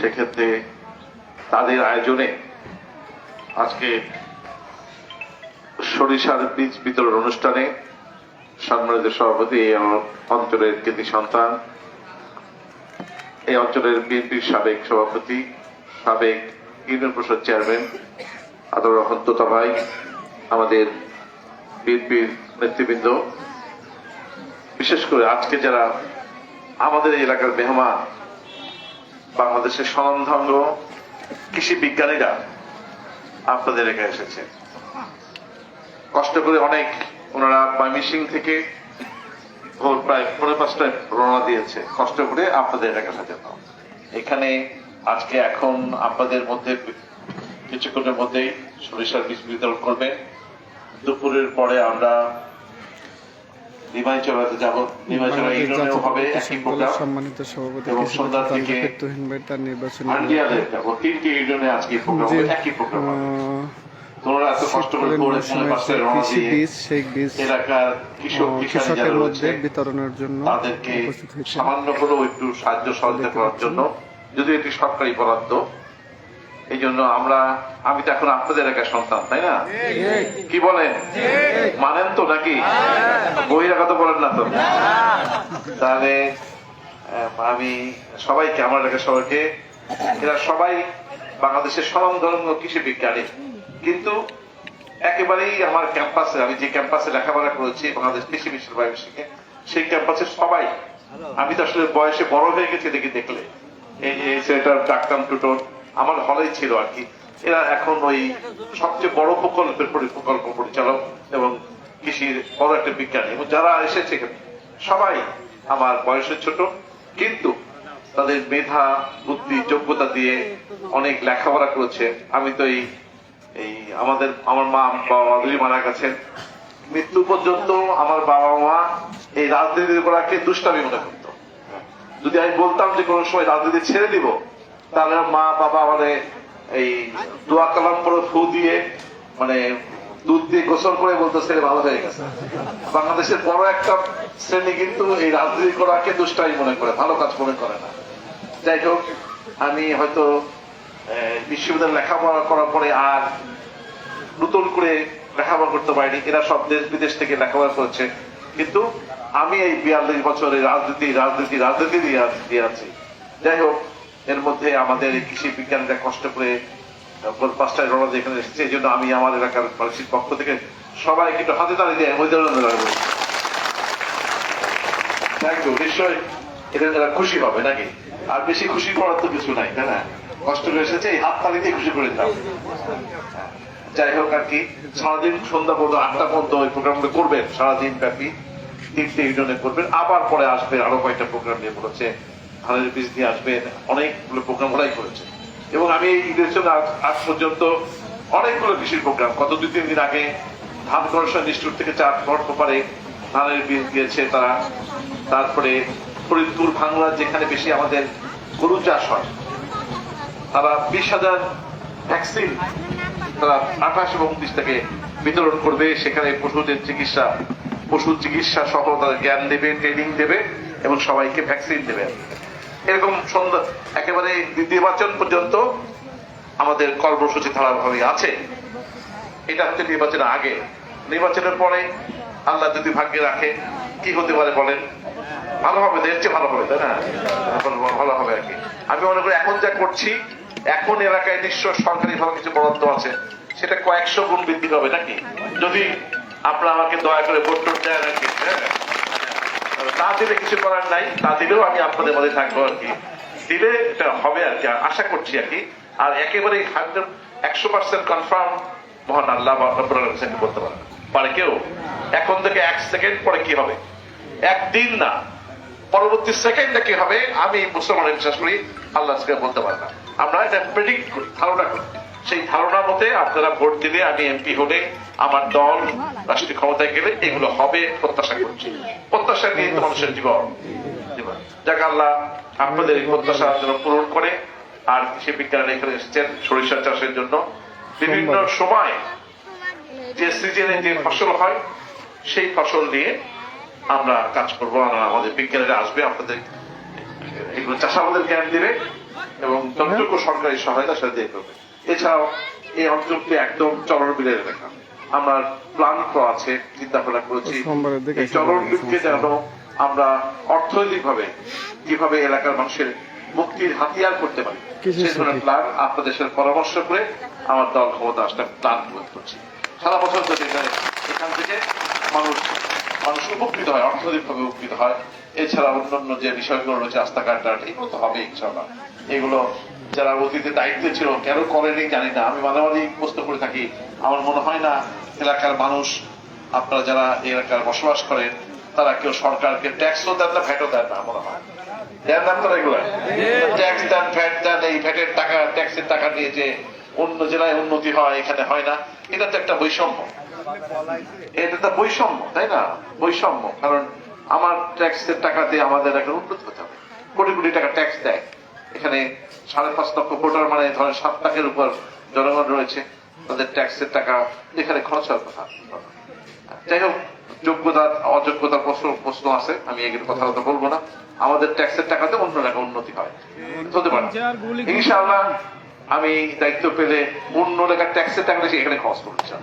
সেক্ষেত্রে তাদের আয়োজনে আজকে সরিষার বীজ বিতরণ অনুষ্ঠানে সম্মানিত সভাপতি এই অঞ্চলের কৃতি সন্তান, এই অঞ্চলের বিএনপির সাবেক সভাপতি, সাবেক ইউনিয়ন পরিষদ চেয়ারম্যান আদর রহমান তোতা ভাই, আমাদের বিএনপির নেতৃবৃন্দ। বিশেষ করে আজকে যারা আমাদের এলাকার মেহমান বাংলাদেশের স্বনামধন্য কৃষি বিজ্ঞানীরা আপনাদের এলাকায় এসেছে। কষ্ট করে অনেক ওনারা ময়মিসিং থেকে ভোর প্রায় পনেরো পাঁচটায় রওনা দিয়েছে। কষ্ট করে আপনাদের এলাকার সাথে এখানে আজকে এখন আপনাদের মধ্যে কিছুক্ষণের মধ্যেই সরিষার বীজ বিতরণ করবে দুপুরের পরে আমরা নিমাইচড়াতে যাব নিমাইচড়া ইউনিয়নেও হবে একই প্রোগ্রাম সম্মানিত সভাপতি এবং সন্ধ্যার দিকে তুহিন ভাই তার নির্বাচনী আন্ডিয়ালে যাব তিনটি ইউনিয়নে আজকে প্রোগ্রাম হবে একই প্রোগ্রাম তোমরা এত কষ্ট করে শীতকালীন পড়ে মৌসুমে পনেরো পাঁচটায় যে রওনা দিয়ে সেই বীজ এলাকার কৃষক কিষানি যারা কৃষকের রয়েছে মধ্যে বিতরণের জন্য তাদেরকে সামান্য হলেও একটু সাহায্য সহযোগিতা করার জন্য। যদি এটি সরকারি বরাদ্দ এই জন্য আমরা আমি তো এখন আপনাদের এলাকার সন্তান তাই না? কি বলেন? মানেন তো নাকি? বহিরাগত বলেন না তো? তাহলে আমি সবাইকে আমার এলাকার সবাইকে এরা সবাই বাংলাদেশের স্বনামধন্য কৃষি বিজ্ঞানী। কিন্তু একেবারেই আমার ক্যাম্পাসে আমি যে ক্যাম্পাসে লেখাপড়া করেছি বাংলাদেশ কৃষি বিশ্ববিদ্যালয় সেই ক্যাম্পাসে সবাই আমি তো আসলে বয়সে বড় হয়ে গেছি দেখি দেখলে। এই যে সেটার ডাক্তার টুটোর আমার হলেই ছিল আর কি। এরা এখন ওই সবচেয়ে বড় প্রকল্পের পরি- প্রকল্প পরিচালক এবং কৃষির বড় একটা বিজ্ঞানী। এবং যারা এসেছে সবাই আমার বয়সের ছোট, কিন্তু তাদের মেধা, বুদ্ধি, যোগ্যতা দিয়ে অনেক লেখাপড়া করেছে। আমি তো এই এই আমাদের, আমার মা, বাবা মা দুই মারা গেছেন। মৃত্যু পর্যন্ত আমার বাবা মা এই রাজনীতি করাকে দুষ্টামি মনে করতো। যদি আমি বলতাম যে কোনো সময় রাজনীতি ছেড়ে দিব আমার মা বাবা আমাদের এই দোয়া কালাম পরে ফু দিয়ে মানে দুধ দিয়ে গোসল করে বলতো ছেলে ভালো হয়ে গেছে। বাংলাদেশের বড় একটা শ্রেণি কিন্তু এই রাজনীতি করাকে দুষ্টাই মনে করে, ভালো কাজ মনে করে না। যাই হোক, আমি হয়তো বিশ্ববিদ্যালয়ে লেখাপড়া করার পরে আর নতুন করে লেখাপড়া করতে পারিনি। এরা সব দেশ বিদেশ থেকে লেখাপড়া করেছে। কিন্তু আমি এই বিয়াল্লিশ বছরে রাজনীতি রাজনীতি রাজনীতি দিয়ে আছি। যাই হোক এর মধ্যে আমাদের এই কৃষি বিজ্ঞানীরা কষ্ট করে ভোর পাঁচটায় রওনা এখানে এসেছে। এই জন্য আমি আমার এলাকার মানুষের পক্ষ থেকে সবাইকে একটু হাতে তালি দিয়ে অভিনন্দন জানাব। থ্যাংক ইউ নিশ্চয়ই এদের তারা খুশি হবে নাকি? আর বেশি খুশি করার তো কিছু নাই, তাই না? কষ্ট করে এসেছে, এই হাত তালি দিয়ে খুশি করে দাও যাই হোক আর কি, সারাদিন সন্ধ্যা পর্যন্ত, আটটা পর্যন্ত ওই প্রোগ্রামগুলো করবেন সারাদিন ব্যাপী তিনটে ইউনিয়নে করবেন। আবার পরে আসবেন আরও কয়েকটা প্রোগ্রাম নিয়ে বলেছে ধানের বীজ নিয়ে আসবেন, অনেকগুলো প্রোগ্রাম ওরাই করেছে। এবং আমি এই ইলেকশন আজ পর্যন্ত অনেকগুলো কৃষির প্রোগ্রাম গত দুই, তিন দিন আগে ধান কর্ষণ ইনস্টিটিউট থেকে চার বর্ষ পরে ধানের বীজ দিয়েছে তারা। তারপরে ফরিদপুর ভাঙড়া যেখানে বেশি আমাদের গরু চাষ হয়, তারা বিশ হাজার ভ্যাকসিন তারা আঠাশ এবং উনত্রিশ থেকে বিতরণ করবে। সেখানে পশুদের চিকিৎসা, পশু চিকিৎসা সহ তাদের জ্ঞান দেবে ট্রেনিং দেবে এবং সবাইকে ভ্যাকসিন দেবে। এরকম সন্ধ্যা একেবারে নির্বাচন পর্যন্ত আমাদের কর্মসূচি ধারাভাবে আছে। এটা হচ্ছে নির্বাচনের আগে। নির্বাচনের পরে আল্লাহ যদি ভাগ্যে রাখে, কি হতে পারে বলেন? ভালো হবে এর চেয়ে ভালো হবে, তাই না? ভালো- হবে আর কি। আমি মনে করি এখন যা করছি, এখন এলাকায় নিশ্চয় সরকারি ভাবে কিছু বরাদ্দ আছে। সেটা কয়েকশো গুণ বৃদ্ধি হবে নাকি? যদি আপনারা আমাকে দয়া করে ভোট টোট দেয় নাকি হ্যাঁ? তা দিলে কিছু করার নাই, তা দিলেও আমি আপনাদের মধ্যে থাকব আর কি। দিলে এটা হবে আর কি আশা করছি আর কি। আর একেবারে হান্ড্রেড একশো পার্সেন্ট কনফার্ম মহান আল্লাহ রব্বুল বলতে পারে পারে কেউ? এখন থেকে এক সেকেন্ড পরে কি হবে? একদিন না, পরবর্তী সেকেন্ডে কি হবে? আমি মুসলমান বিশ্বাস করি, আল্লাহ বলতে পারে না। আমরা এটা প্রেডিক্ট করি, ধারণা করি। সেই ধারণা মতে আপনারা ভোট দিলে আমি এমপি হলে আমার দল রাষ্ট্রীয় ক্ষমতায় গেলে এগুলো হবে প্রত্যাশা করছি। প্রত্যাশা নিয়ে তো মানুষের জীবন। যাক আল্লাহ আপনাদের এই প্রত্যাশা যেন পূরণ করে। আর কৃষি বিজ্ঞানী এখানে এসেছেন সরিষা চাষের জন্য। বিভিন্ন সময় যে সিজনে যে ফসল হয় সেই ফসল নিয়ে আমরা কাজ করব। আর আমাদের বিজ্ঞানীরা আসবে আপনাদের এগুলো চাষাবাদের জ্ঞান দিবে এবং যতটুকু সরকারি সহায়তা সেটা দিয়ে করবে। এছাড়াও এই অঞ্চলটি একদম চলনবিলের এলাকা আমরা প্ল্যান করা আছে চিন্তা ভাবনা করেছি দিকে এই চলনবিলকে যেন আমরা অর্থনৈতিক ভাবে কীভাবে এলাকার মানুষের মুক্তির হাতিয়ার করতে পারি সেই ধরনের প্ল্যান আপনাদের সাথে পরামর্শ করে আমার দল ক্ষমতা আসলে প্ল্যান করছি। সারা বছর ধরে এখান থেকে মানুষ মানুষ উপকৃত হয় অর্থনৈতিকভাবে উপকৃত হয়। এছাড়া অন্যান্য যে বিষয়গুলো রয়েছে রাস্তাঘাট টাট, এগুলো তো হবে ইনশাল্লাহ এগুলো যারা অতীতে দায়িত্ব ছিল কেন করেনি জানি না। আমি মাঝে মাঝে প্রশ্ন করে থাকি আমার মনে হয় না এলাকার মানুষ আপনারা যারা এলাকার বসবাস করেন তারা কেউ সরকারকে ট্যাক্সও দেন না ভ্যাটও দেন না মনে হয়। দেন না আপনারা এগুলো? ট্যাক্স দেন ফ্যাট দেন এই ভ্যাটের টাকা ট্যাক্সের টাকা নিয়ে যে অন্য জেলায় উন্নতি হয় এখানে হয় না এটা তো একটা বৈষম্য। এটা তো বৈষম্য, তাই না? বৈষম্য, কারণ আমার ট্যাক্সের টাকা দিয়ে আমাদের একটা উন্নতি হতে হবে। কোটি কোটি টাকা ট্যাক্স দেয়। এখানে সাড়ে পাঁচ লক্ষ ভোটার মানে ধরেন সাত লাখের উপর জনগণ রয়েছে, তাদের ট্যাক্সের টাকা এখানে খরচ হওয়ার কথা। যাই হোক, যোগ্যতা অযোগ্যতার প্রশ্ন প্রশ্ন আছে, আমি এগুলো কথা কথা বলব না। আমাদের ট্যাক্সের টাকাতে অন্য টাকা উন্নতি হয়। হতে পারে ইনশাআল্লাহ, আমি দায়িত্ব পেলে অন্য এলাকার ট্যাক্সের টাকা এখানে খরচ করতে চান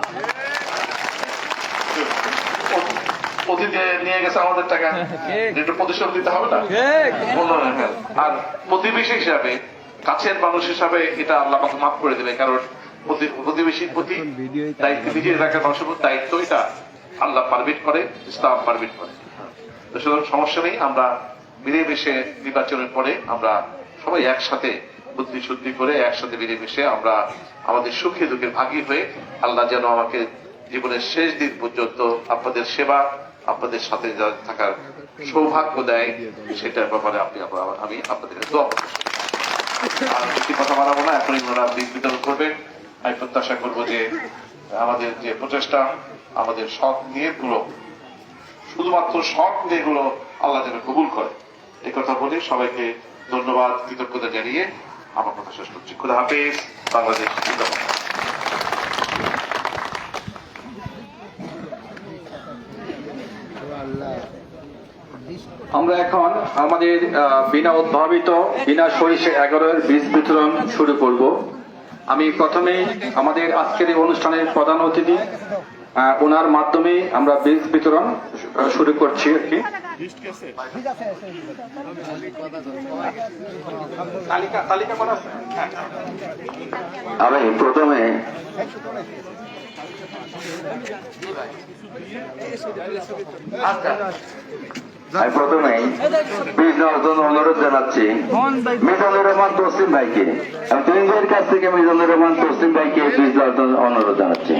অতীতে নিয়ে গেছে আমাদের টাকা। একটু প্রতিশোধ দিতে হবে না? আর প্রতিবেশী হিসাবে কাছের মানুষ হিসাবে এটা আল্লাহ মাফ করে দেবে কারণ প্রতিবেশীর প্রতি দায়িত্ব এলাকার মানুষের দায়িত্ব এটা আল্লাহ পারমিট করে ইসলাম পারমিট করে। সুতরাং সমস্যা নেই আমরা মিলেমিশে নির্বাচনের পরে আমরা সবাই একসাথে বুদ্ধি শুদ্ধি করে একসাথে মিলেমিশে আমরা আমাদের সুখে দুঃখে ভাগী হয়ে আল্লাহ যেন আমাকে জীবনের শেষ দিন পর্যন্ত আপনাদের সেবা আপনাদের সাথে থাকার সৌভাগ্য দেয়, সেটার ব্যাপারে আপনি আমি আপনাদের দোয়া আর বেশি কথা বাড়াবো না এখন ওনারা বীজ বিতরণ করবেন। আমি প্রত্যাশা করব যে আমাদের যে প্রচেষ্টা, আমাদের শখ নিয়ে পুরো শুধুমাত্র শখ নিয়ে গুলো আল্লাহ যেন কবুল করে। এই কথা বলে সবাইকে ধন্যবাদ, কৃতজ্ঞতা জানিয়ে আমার কথা শেষ করছি। খুদা হাফেজ, বাংলাদেশ আমরা এখন আমাদের বিনা উদ্ভাবিত বিনা সরিষে এগারোর বীজ বিতরণ শুরু করব। আমি প্রথমে আমাদের আজকের এই অনুষ্ঠানের প্রধান অতিথি ওনার মাধ্যমে আমরা বীজ বিতরণ শুরু করছি আর কি? আমি প্রথমে আমি প্রথমেই বীজ নেওয়ার জন্য অনুরোধ জানাচ্ছি। মিজানুর রহমান তসলিম ভাইকে। আমি তিনজনের কাছ থেকে মিজানুর রহমান তসলিম ভাইকে বীজ নেওয়ার জন্য অনুরোধ জানাচ্ছি।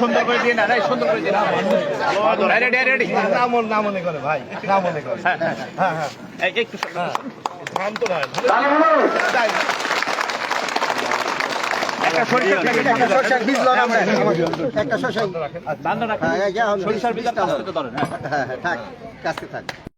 সুন্দর করে দিয়ে না সুন্দর করে দিয়ে না রেডি রেডি না মন না মনে করে ভাই। না মনে করে হ্যাঁ হ্যাঁ একটু থাম তো আপনি সরিষার করে ধরেন হ্যাঁ। হ্যাঁ হ্যাঁ থাক কাছে থাক।